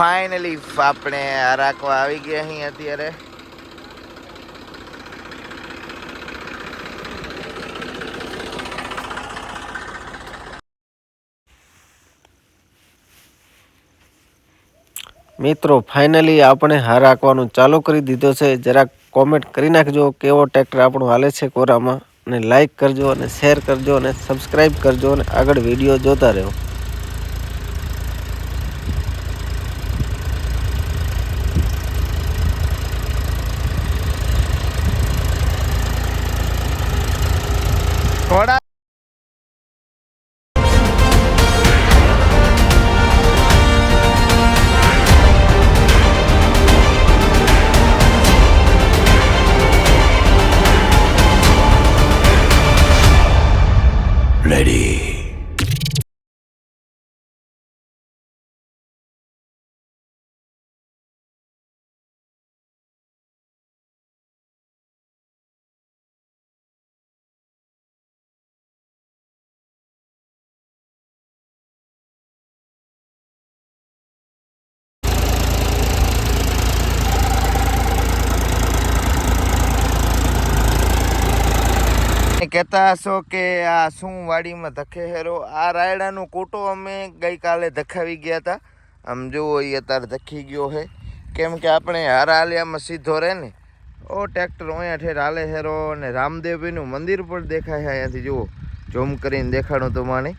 Finally આપણે રાખવા આવી ગયા અહીં અત્યારે. મિત્રો ફાઇનલી આપણે હાર રાખવાનું ચાલુ કરી દીધો છે. જરાક કોમેન્ટ કરી નાખજો કેવો ટ્રેક્ટર આપણું હાલે છે કોરામાં. અને લાઈક કરજો અને શેર કરજો અને સબસ્ક્રાઈબ કરજો અને આગળ વીડિયો જોતા રહો. થોડા Ready. કહેતા હશો કે આ શું વાડીમાં ધખે હેરો આ રાયડાનો કોટો અમે ગઈકાલે ધખાવી ગયા હતા. આમ જુઓ એ અત્યારે ધખી ગયો છે કેમ કે આપણે હારા હાલિયામાં સીધો રહે ને. ઓ, ટ્રેક્ટર અહીંયા ઠેર હાલે હેરો અને રામદેવીનું મંદિર પણ દેખાય છે અહીંયાથી, જુઓ. ઝૂમ કરીને દેખાડું તો માણે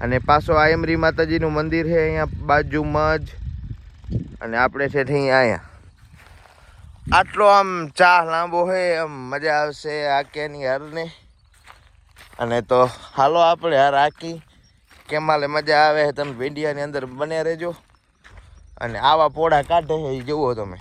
અને પાછો આયમરી માતાજીનું મંદિર છે અહીંયા બાજુમાં જ. અને આપણે છે અહીંયા આટલો આમ ચા લાંબો હોય આમ મજા આવશે આ કેની હારને અને તો હાલો આપણે હાર આખી કેમાલે મજા આવે તમે ભીંડિયાની અંદર બને રહેજો. અને આવા પોળા કાઢે એ જુઓ તમે.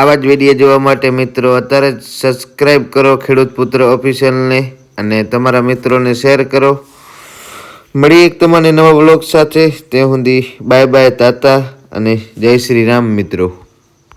આવા જ વીડિયો જોવા માટે મિત્રો, અત્યારે જ સબસ્ક્રાઈબ કરો ખેડૂત પુત્ર ઓફિશિયલને અને તમારા મિત્રોને શેર કરો. મળી એક તમને નવા બ્લોગ સાથે. તે સુધી બાય બાય તાતા અને જય શ્રી રામ મિત્રો.